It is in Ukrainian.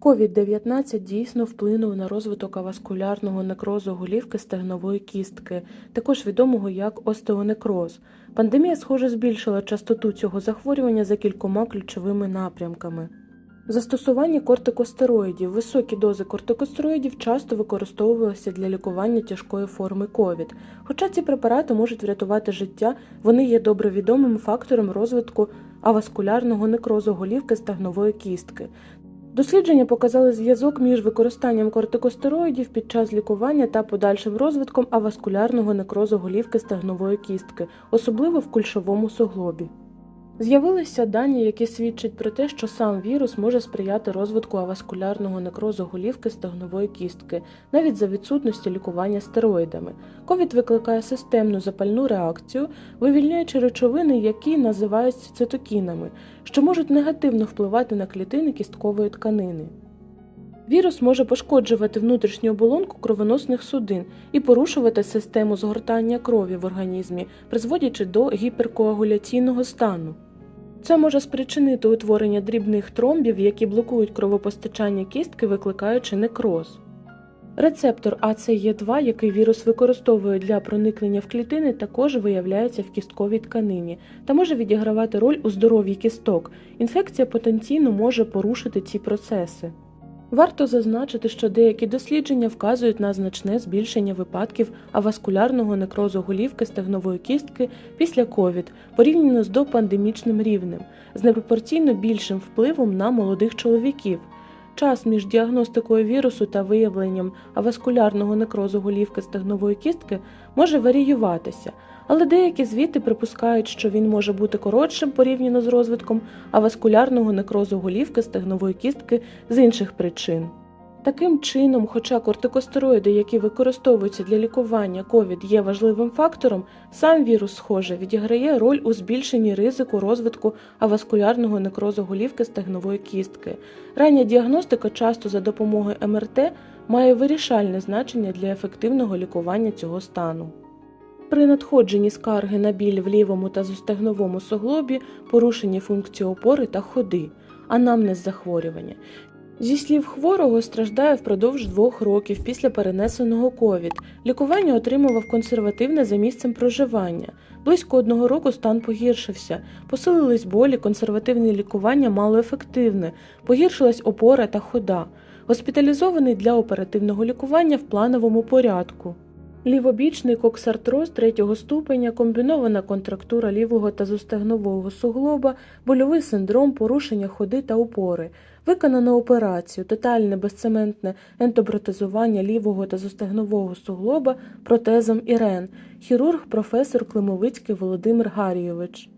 COVID-19 дійсно вплинув на розвиток аваскулярного некрозу голівки стегнової кістки, також відомого як остеонекроз. Пандемія, схоже, збільшила частоту цього захворювання за кількома ключовими напрямками. Застосування кортикостероїдів. Високі дози кортикостероїдів часто використовувалися для лікування тяжкої форми COVID. Хоча ці препарати можуть врятувати життя, вони є добре відомим фактором розвитку аваскулярного некрозу голівки стегнової кістки. Дослідження показали зв'язок між використанням кортикостероїдів під час лікування та подальшим розвитком аваскулярного некрозу голівки стегнової кістки, особливо в кульшовому суглобі. З'явилися дані, які свідчать про те, що сам вірус може сприяти розвитку аваскулярного некрозу голівки стегнової кістки, навіть за відсутності лікування стероїдами. Ковід викликає системну запальну реакцію, вивільняючи речовини, які називаються цитокінами, що можуть негативно впливати на клітини кісткової тканини. Вірус може пошкоджувати внутрішню оболонку кровоносних судин і порушувати систему згортання крові в організмі, призводячи до гіперкоагуляційного стану. Це може спричинити утворення дрібних тромбів, які блокують кровопостачання кістки, викликаючи некроз. Рецептор АЦЕ2, який вірус використовує для проникнення в клітини, також виявляється в кістковій тканині та може відігравати роль у здоров'ї кісток. Інфекція потенційно може порушити ці процеси. Варто зазначити, що деякі дослідження вказують на значне збільшення випадків аваскулярного некрозу голівки стегнової кістки після COVID порівняно з допандемічним рівнем, з непропорційно більшим впливом на молодих чоловіків. Час між діагностикою вірусу та виявленням аваскулярного некрозу голівки стегнової кістки може варіюватися, але деякі звіти припускають, що він може бути коротшим порівняно з розвитком аваскулярного некрозу голівки стегнової кістки з інших причин. Таким чином, хоча кортикостероїди, які використовуються для лікування COVID, є важливим фактором, сам вірус, схоже, відіграє роль у збільшенні ризику розвитку аваскулярного некрозу голівки стегнової кістки. Рання діагностика часто за допомогою МРТ має вирішальне значення для ефективного лікування цього стану. При надходженні скарги на біль в лівому та зостегновому суглобі, порушенні функції опори та ходи, анамнез захворювання. Зі слів хворого страждає впродовж двох років після перенесеного ковід. Лікування отримував консервативне за місцем проживання. Близько одного року стан погіршився, посилились болі, консервативне лікування мало ефективне, погіршилась опора та хода. Госпіталізований для оперативного лікування в плановому порядку. Лівобічний коксартроз третього ступеня, комбінована контрактура лівого та зостегнового суглоба, больовий синдром, порушення ходи та опори. Виконано операцію, тотальне безцементне ентопротезування лівого та зостегнового суглоба протезом Ірен, хірург професор Климовицький Володимир Гарійович.